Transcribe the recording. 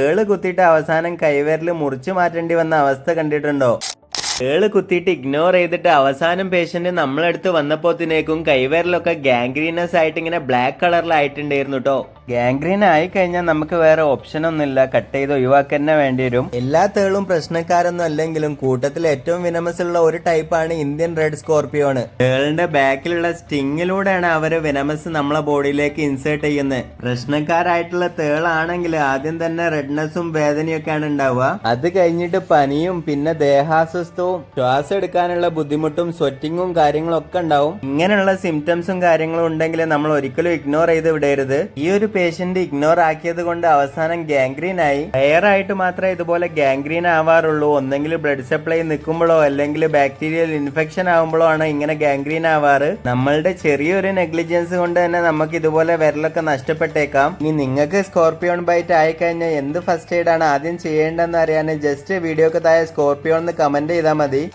Earl കുത്തിയിട്ട് അവസാനം കൈവിരൽ മുറിച്ചു മാറ്റേണ്ടി വന്ന അവസ്ഥ കണ്ടിട്ടുണ്ടോ? ഏൾ കുത്തിയിട്ട് ഇഗ്നോർ ചെയ്തിട്ട് അവസാനം പേഷ്യന്റ് നമ്മളടുത്ത് വന്നപ്പോത്തിനേക്കും കൈവിരലൊക്കെ ഗാംഗ്രീനസ് ആയിട്ട് ഇങ്ങനെ ബ്ലാക്ക് കളറിലായിട്ടുണ്ടായിരുന്നു കേട്ടോ ഗാംഗ്രീൻ ആയി കഴിഞ്ഞാൽ നമുക്ക് വേറെ ഓപ്ഷൻ ഒന്നുമില്ല. കട്ട് ചെയ്ത് ഒഴിവാക്കന്നെ വേണ്ടി വരും. എല്ലാ തേളും പ്രശ്നക്കാരൊന്നും അല്ലെങ്കിലും കൂട്ടത്തിൽ ഏറ്റവും വിനമസുള്ള ഒരു ടൈപ്പാണ് ഇന്ത്യൻ റെഡ് സ്കോർപ്പിയോണ് തേളിന്റെ ബാക്കിലുള്ള സ്റ്റിങ്ങിലൂടെയാണ് അവർ വിനമസ് നമ്മളെ ബോഡിയിലേക്ക് ഇൻസേർട്ട് ചെയ്യുന്നത് പ്രശ്നക്കാരായിട്ടുള്ള തേളാണെങ്കിൽ ആദ്യം തന്നെ റെഡ്നെസ്സും വേദനയൊക്കെയാണ് ഉണ്ടാവുക. അത് കഴിഞ്ഞിട്ട് പനിയും പിന്നെ ദേഹാസ്വസ്ഥവും ശ്വാസം എടുക്കാനുള്ള ബുദ്ധിമുട്ടും സ്വെറ്റിങ്ങും കാര്യങ്ങളും ഒക്കെ ഉണ്ടാവും. ഇങ്ങനെയുള്ള സിംറ്റംസും കാര്യങ്ങളും ഉണ്ടെങ്കിൽ നമ്മൾ ഒരിക്കലും ഇഗ്നോർ ചെയ്ത് വിടരുത്. ഈ ഒരു പേഷ്യന്റ് ഇഗ്നോർ ആക്കിയത് കൊണ്ട് അവസാനം ഗാംഗ്രീൻ ആയി. ഹെയർ ആയിട്ട് മാത്രമേ ഇതുപോലെ ഗാംഗ്രീൻ ആവാറുള്ളൂ. ഒന്നെങ്കിൽ ബ്ലഡ് സപ്ലൈ നിൽക്കുമ്പോഴോ അല്ലെങ്കിൽ ബാക്ടീരിയൽ ഇൻഫെക്ഷൻ ആകുമ്പോഴോ ആണ് ഇങ്ങനെ ഗാംഗ്രീൻ ആവാറ്. നമ്മളുടെ ചെറിയൊരു നെഗ്ലിജൻസ് കൊണ്ട് തന്നെ നമുക്ക് ഇതുപോലെ വിരലൊക്കെ നഷ്ടപ്പെട്ടേക്കാം. ഇനി നിങ്ങൾക്ക് സ്കോർപ്പിയോൺ ബൈറ്റ് ആയി കഴിഞ്ഞാൽ എന്ത് ഫസ്റ്റ് എയ്ഡ് ആണ് ആദ്യം ചെയ്യേണ്ടതെന്ന് അറിയാൻ ജസ്റ്റ് വീഡിയോക്ക് താഴെ സ്കോർപ്പിയോൺ എന്ന് കമന്റ് ചെയ്താൽ त्यामध्ये